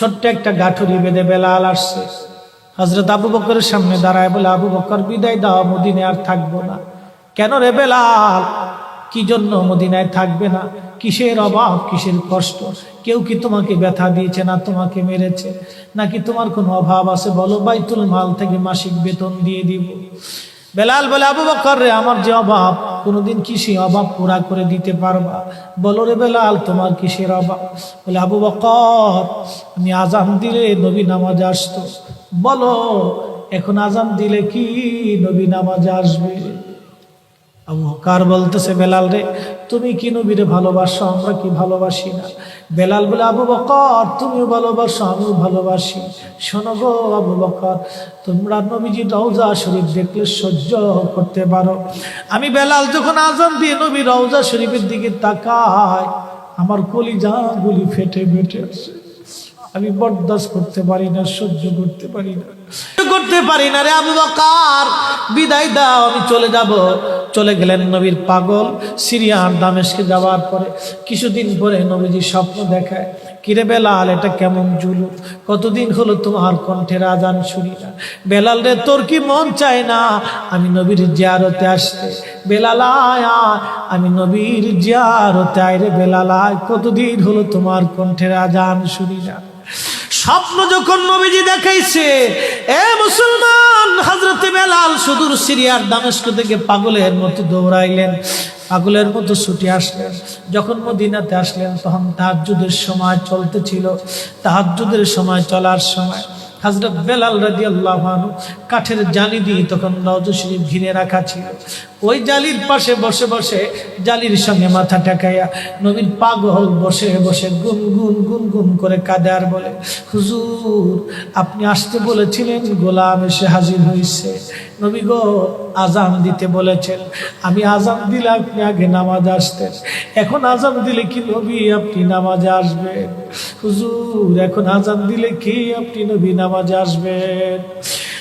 ছোট্ট একটা গাঠুরি বেঁধে বেলাল আসছে। হজরত আবু বকরের সামনে দাঁড়ায় বলে, আবু বকর, বিদায় দাও মদিনে আর থাকব না। কেন রে বেলাল? কি জন্য মদিনায় থাকবে না? কিসের অভাব, কিসের কষ্ট? কেউ কি তোমাকে ব্যথা দিয়েছে না তোমাকে মেরেছে? নাকি তোমার কোনো অভাব আছে? বলো, বাইতুল মাল থেকে মাসিক বেতন দিয়ে দিব। বেলাল বলে, আবু বকর রে, আমার যে অভাব কোনোদিন কি সেই অভাব পুরা করে দিতে পারবা? বলো রে বেলাল, তোমার কিসের অভাব? বলে, আবু বকর, আমি আজান দিলে নবী নামাজ আসতো। বলো, এখন আজান দিলে কি নবী নামাজ আসবে? আবু কার বলতেছে, বেলাল রে তুমি কি নবীরে ভালোবাসো? আমরা কি ভালোবাসি না? বেলাল বলে, আবু বকর, তুমিও ভালোবাসো, আমিও ভালোবাসি। শোনো গো আবু বকর, তোমরা নবীজি রওজা শরীফ দেখলে সহ্য করতে পারো। আমি বেলাল যখন আজম দিয়ে নবী রওজা শরীফের দিকে তাকায় আমার কলিজা গুলি ফেটে ফেটে আসে আমি বরদাস্ত করতে পারি না, সহ্য করতে পারি না। করতে পারি না রে আবু বকার। বিদায় দাও, আমি চলে যাব। চলে গেলেন নবীর পাগল, সিরিয়ার দামেশকে যাওয়ার পরে। কিছুদিন পরে নবীজি স্বপ্ন দেখায় কিরে বেলাল, এটা কেমন জুলু কতদিন হলো তোমার কণ্ঠের আজান শুনি না। বেলাল রে, তোর কি মন চায় না? আমি নবীর জিয়ারতে আসতে। বেলাল আমি নবীর জিয়ারতে আয় রে বেলাল কতদিন হলো তোমার কণ্ঠের আজান শুনি না। স্বপ্ন যখন নবীজি দেখাইছে, এ মুসলমান, হজরতে বেলাল সুদূর সিরিয়ার দামেস্ক থেকে পাগলের মতো দৌড়াইলেন। পাগলের মধ্যে ছুটি আসলেন। যখন মদিনাতে আসলেন, তখন তাহাজুদের সময় চলতেছিল। তাহাজুদের সময় চলার সময় হাজরত বেলাল রাজি আল্লাহ কাঠের জানি দিয়ে তখন নওজ ঘিরে রাখা ছিল। ওই জালির পাশে বসে বসে জালির সঙ্গে মাথা ঠেকাইয়া নবীন পাগল বসে বসে গুন গুন গুন গুন করে কাঁদে আর বলে, হুজুর, আপনি আসতে বলেছিলেন, গোলাম এসে হাজির হয়েছে নবী গো, আজান দিতে বলেছেন। আমি আজান দিলে আপনি আগে নামাজ আসতেন। এখন আজান দিলে কি নবী আপনি নামাজে আসবেন? হুজুর, এখন আজান দিলে কি আপনি নবী নামাজে আসবেন?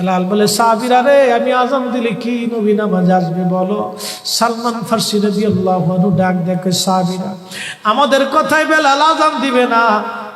বেলাল বলে, সাহাবিরা রে, আমি আজান দিলে কি নবী নামাজ আসবে বলো? সালমান ফার্সি রবি আল্লাহ ডাক দেখে, সাহাবিরা, আমাদের কথায় বেলাল আজান দিবে না।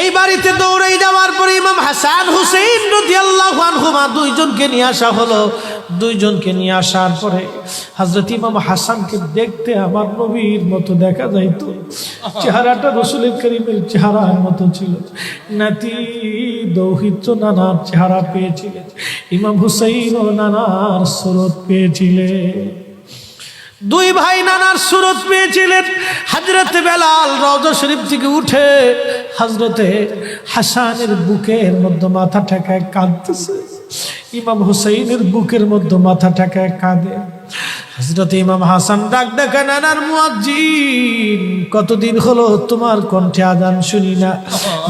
এই বাড়িতে দৌড়াই যাওয়ার পরে ইমাম হাসান হুসেন রাদিয়াল্লাহু আনহুমা দুইজনকে নিয়ে আসা হলো। দুইজনকে নিয়ে আসার পরে হজরত ইমাম হাসানকে দেখতে আমার নবীর মতো দেখা যাইতো। চেহারাটা রসুল করিমের চেহারার মতো ছিল। নাতি দৌহিত্র নানার চেহারা পেয়েছিলেন। ইমাম হুসাইন ও নানার সুরত পেয়েছিলেন। দুই ভাই নানার সুরত পেয়েছিলেন। হজরত বেলাল রওজা শরীফ থেকে উঠে হাজরতে হাসানের বুকের মধ্যে মাথা ঠেকায় কাঁদতেছে। ইমাম হুসাইনের বুকের মধ্যে মাথা ঠেকায় কাঁদে। হজরত ইমাম হাসান ডাক দেখা, নানার মুয়াজ্জিন, কতদিন হলো তোমার কণ্ঠে আদান শুনি না?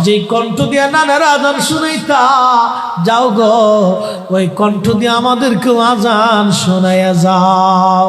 যেই কণ্ঠ দিয়া নানার আদান শুনাইতা, যাও গো, ওই কণ্ঠ দিয়ে আমাদেরকেও আজান শোনাইয়া যাও।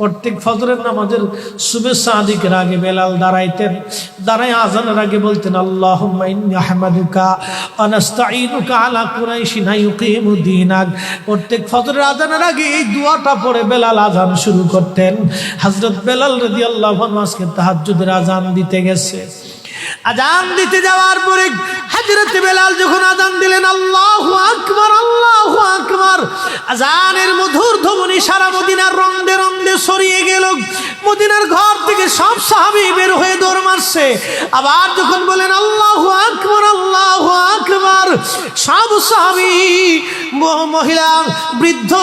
প্রত্যেক ফজরের নামাজের শুভেচ্ছা আদিকের আগে বেলাল দাঁড়াইতেন দাঁড়ায় আজানের আগে বলতেন আল্লাহ প্রত্যেক ফজরের আজানের আগে এই দুয়াটা পরে বেলাল আজান শুরু করতেন। হযরত বেলাল রাদিয়াল্লাহু আনহু আজকে তাহাজ্জুদের আজান দিতে গেছে। আজান দিতে যাওয়ার পরে হযরত বেলাল যখন আজান দিলেন, আল্লাহু মারছে আবার যখন বলেন আল্লাহ সব সাহাবি ম- মহিলা, বৃদ্ধ,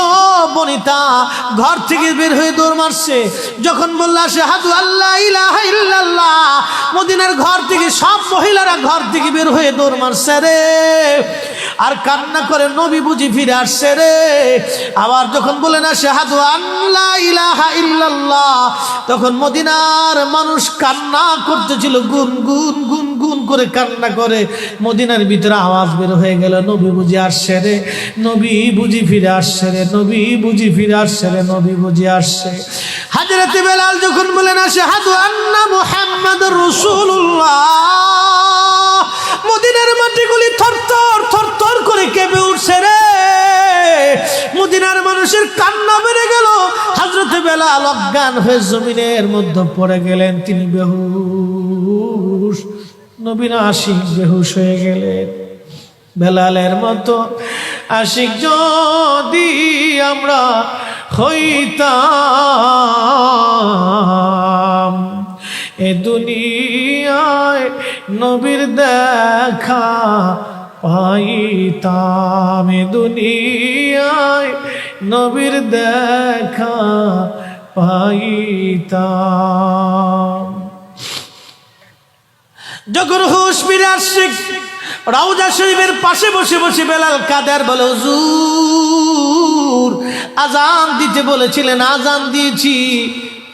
বনিতা, ঘর থেকে বের হয়ে দৌড় মারছে। যখন বললা শাহাদু আল্লাহ, ইলাহা ইল্লাল্লাহ। মদিনার ঘর থেকে সব মহিলারা ঘর থেকে বের হয়ে দৌড় মারছে রে। আর কান্না করে নবী বুঝি ফিরে আসছে রে। আবার যখন বলে না শাহাদু আল্লাহ, ইলাহা ইল্লাল্লাহ। তখন মদিনার মানুষ কান্না করতেছিল গুন গুন গুন গুন করে কান্না করে মদিনার ভিতরে আওয়াজ বের হয়ে গেল, নবী বুঝি আসছে রে, নবী বুঝি ফিরে আসছে রে, নবী বুঝি ফিরে আসছে রে, নবী বুঝি আসছে। হাজরতে বেলাল যখন বলেন আসে, হাদু আন্না মুহাম্মদ রসুল্লাহ মদিনার মাটিগুলি থরথর থরথর করে কেঁপে উঠছে রে। মদিনার মানুষের কান্না বেড়ে গেল, হাজরতে বেলাল অজ্ঞান হয়ে জমিনের মধ্যে পড়ে গেলেন, তিনি বেহুশ। নবীন আশিক বেহুশ হয়ে গেলেন বেলালের মতো আশিক যদি আমরা হইতাম, এ দুনিয়ায় নবীর দেখা পাইতাম, এ দুনিয়ায় নবীর দেখা পাইতাম। যখন হুশ ফিরে আসছে রাউজা শরীফের পাশে বসে বসে বেলাল কাদের বলে, হুজুর, আজান দিতে বলেছিলেন, আজান দিয়েছি।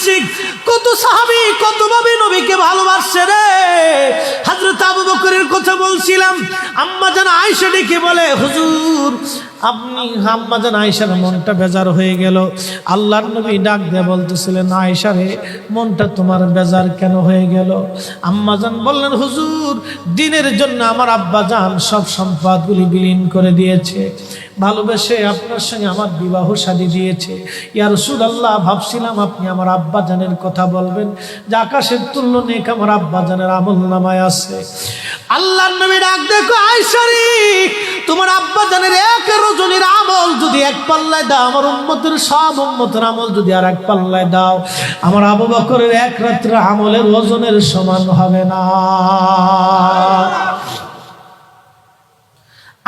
ভালোবেসে কত সাহাবি কতভাবে নবীকে ভালোবাসছে রে। হাজরত আবু বকরের কথা বলছিলাম, আম্মা যেন আয়সা ডেকে বলে, হুজুর আপনি আম্মা যেন আয়সার মনটা বেজার হয়ে গেল। আল্লাহর নবী ডাক দিয়ে বলতেছিলেন আয়সা রে, মনটা তোমার বেজার কেন হয়ে গেল? আম্মাজান বললেন, হুজুর, দিনের জন্য আমার আব্বা জান সব সম্পদগুলি বিলীন করে দিয়েছে। ভালোবেসে আপনার সঙ্গে আমার বিবাহ শাদী দিয়েছে। ইয়ার আল্লাহ ভাবছিলাম আপনি আমার আব্বা জানের কথা বলবেন। যে আকাশের তুল্য নেক আমার আব্বা জানের আমল নামায় আছে। আল্লাহ নবী ডাক দেখো আয়সারি তোমার আব্বা জানের এক রজনীর আমল যদি এক পাল্লায় দাও, আমার উম্মতের সব উম্মতের আমল যদি আর এক পাল্লায় দাও, আমার আবু বকরের এক রাত্রে আমলের ওজনের সমান হবে না।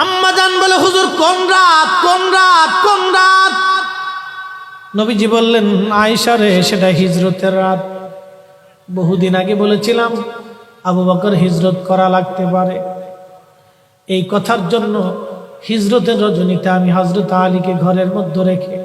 আম্মা জান বলে, হুজুর, কোন রাত কোন রাত কোন রাত? নবীজি বললেন আয়সা রে, সেটা হিজরতের রাত। বহুদিন আগে বলেছিলাম, আবু বকর হিজরত করা লাগতে পারে। এই কথার জন্য হিজরতের রজনীতে আমি হজরত আলীকে ঘরের মধ্যে রেখে,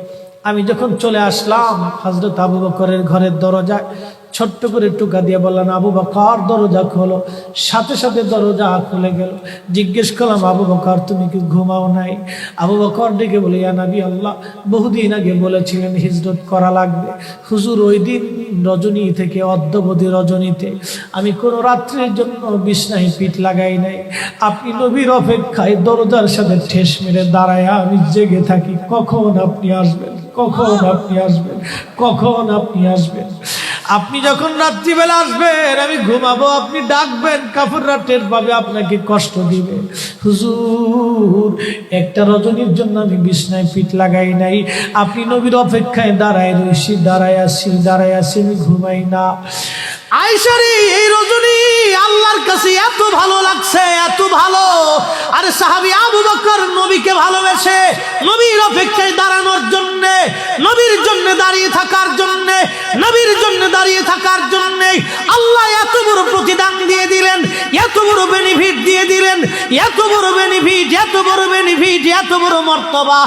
আমি যখন চলে আসলাম হজরত আবু বকরের ঘরের দরজায় ছোট্ট করে টুকা দিয়ে বললাম আবু বকর, দরজা খোলো। সাথে সাথে দরজা খুলে গেল। জিজ্ঞেস করলাম, আবু বকর, তুমি কি ঘুমাও নাই? আবু বকর ডেকে বলে, ইয়া নবী আল্লাহ, বহুদিন আগে বলেছিলেন হিজরত করা লাগবে। হুজুর ওই দিন রজনী থেকে, অদ্যবধি রজনীতে। আমি কোনো রাত্রের জন্য বিছনায় পিঠ লাগাই নাই। আপনি নবীর অপেক্ষায় দরজার সাথে ঠেস মেরে দাঁড়ায় আমি জেগে থাকি। কখন আপনি আসবেন? কখন আপনি আসবেন? কখন আপনি আসবেন? আপনি যখন রাত্রিবেলা আসবেন, আমি ঘুমাবো, আপনি ডাকবেন কাপড়রা টের পাবে, আপনাকে কষ্ট দিবে। হুজুর, একটা রজনীর জন্য আমি বিছনায় পিঠ লাগাই নাই। আপনি নবীর অপেক্ষায় দাঁড়ায় রয়েছি দাঁড়ায় আসি দাঁড়ায় আসি আমি ঘুমাই না। আইসারি এই রজনী! আল্লাহর কাছে এত ভালো লাগছে, এত ভালো। আরে সাহাবি আবু বকর নবীকে ভালোবেসে নবীর অপেক্ষায় দাঁড়ানোর জন্য, নবীর জন্য দাঁড়িয়ে থাকার জন্য, নবীর জন্য দাঁড়িয়ে থাকার জন্য আল্লাহ এত বড় প্রতিদান দিয়ে দিলেন, এত বড় বেনিফিট দিয়ে দিলেন, এত বড় বেনিফিট এত বড় বেনিফিট এত বড় মর্তবা,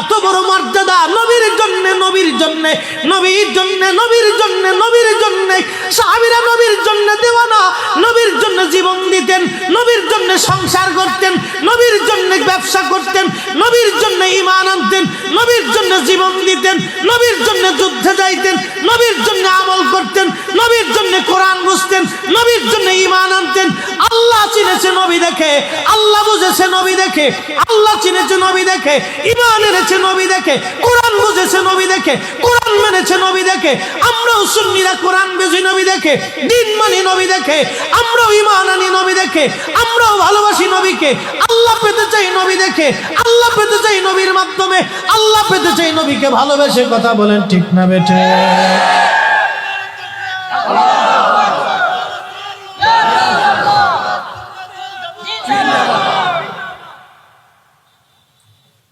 এত বড় মর্যাদা নবীর জন্য নবীর জন্য নবীর জন্য নবীর জন্য নবীর জন্য, সাহাবিরা নবীর জন্য দেওয়ানা নবীর জন্য জীবন দিতেন, নবীর জন্য সংসার করতেন, নবীর জন্য ব্যবসা করতেন, নবীর জন্য ইমান আনতেন, নবীর জন্য জীবন দিতেন, নবীর জন্য যুদ্ধে যাইতেন, নবীর জন্য আমল করতেন, নবীর জন্য কোরআন বুঝতেন, নবীর জন্য ইমান আনতেন আল্লাহ চিনেছে নবী দেখে আল্লাহ বুঝেছে নবী দেখে আল্লাহ চিনেছে নবী দেখে ইমান এনেছে নবী দেখে কোরআন বুঝেছে নবী দেখে কোরআন মেনেছে নবী দেখে আমরাও সুন্নিরা কোরআন বুঝি নবী দেখে দিন মানি নবী দেখে আমরাও ইমান আনি নবী দেখে আমরাও ভালোবাসি নবীকে আল্লাহ পেতে চাই নবী দেখে আল্লাহ পেতে চাই নবীর মাধ্যমে আল্লাহ পেতে চাই নবীকে ভালোবেসে কথা বলেন ঠিক না বেঠে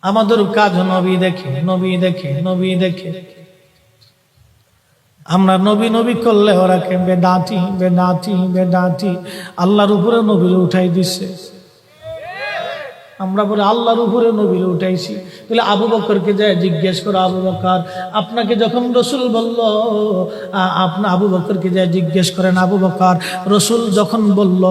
আমাদের কাজ নবী দেখে নবী দেখে নবী দেখে। আমরা নবী নবী করলে ওরা কে বেদাতি বেদাতি বেদাতি আল্লাহর উপরে নবীর উঠাই দিচ্ছে আমরা বলে আল্লাহর উপরে নবীর উঠাইছি। তাহলে আবু বকরকে যায় জিজ্ঞেস করো, আবু বকর, আপনাকে যখন রসুল বলল আপনা, আবু বকরকে যায় জিজ্ঞেস করেন, আবু বকর, রসুল যখন বলল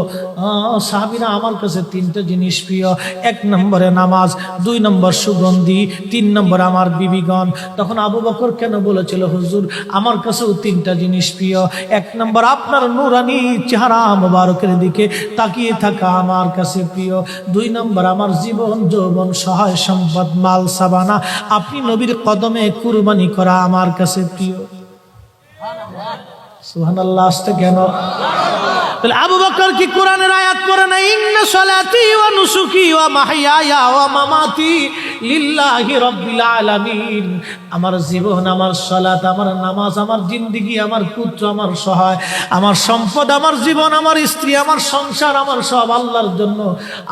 সাহাবিরা আমার কাছে তিনটে জিনিস প্রিয়। এক নম্বরে নামাজ, দুই নম্বর সুগন্ধি, তিন নম্বর আমার বিবিগণ। তখন আবু বকর কেন বলেছিল, হুজুর, আমার কাছেও তিনটা জিনিস প্রিয়। এক নম্বর আপনার নুরানি চেহারা মোবারকের দিকে তাকিয়ে থাকা আমার কাছে প্রিয়। দুই নম্বর আমার জীবন, যৌবন, সহায় সম্পদ, মাল, সাবানা। আপনি নবীর কদমে কুরবানি করা আমার কাছে প্রিয়। সুহান আল্লাহ আসতে কেন? তাহলে আবু কি কোরআনের আয়াত পড়ে না? ইন্না সালাতি ওয়া নুসুকি ওয়া মাহইয়ায়া ওয়া মামাতি লিল্লাহি রাব্বিল আলামিন। আমার জীবন, আমার সালাত, আমার নামাজ, আমার জিন্দেগি, আমার পুত্র, আমার সহায়, আমার সম্পদ, আমার জীবন, আমার স্ত্রী, আমার সংসার, আমার সব আল্লাহর জন্য।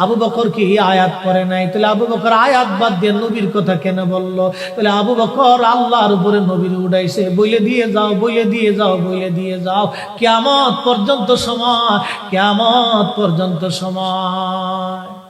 আবু বকর কি আয়াত পড়ে নাই? তাহলে আবু বকর আয়াত বাদ দিয়ে নবীর কথা কেন বলল? তাহলে আবু বকর আল্লাহর উপরে নবীর উড়াইছে বলে দিয়ে যাও বলে দিয়ে যাও বলে দিয়ে যাও। কেমন পর্যন্ত সময় কেমত পর্যন্ত সময়।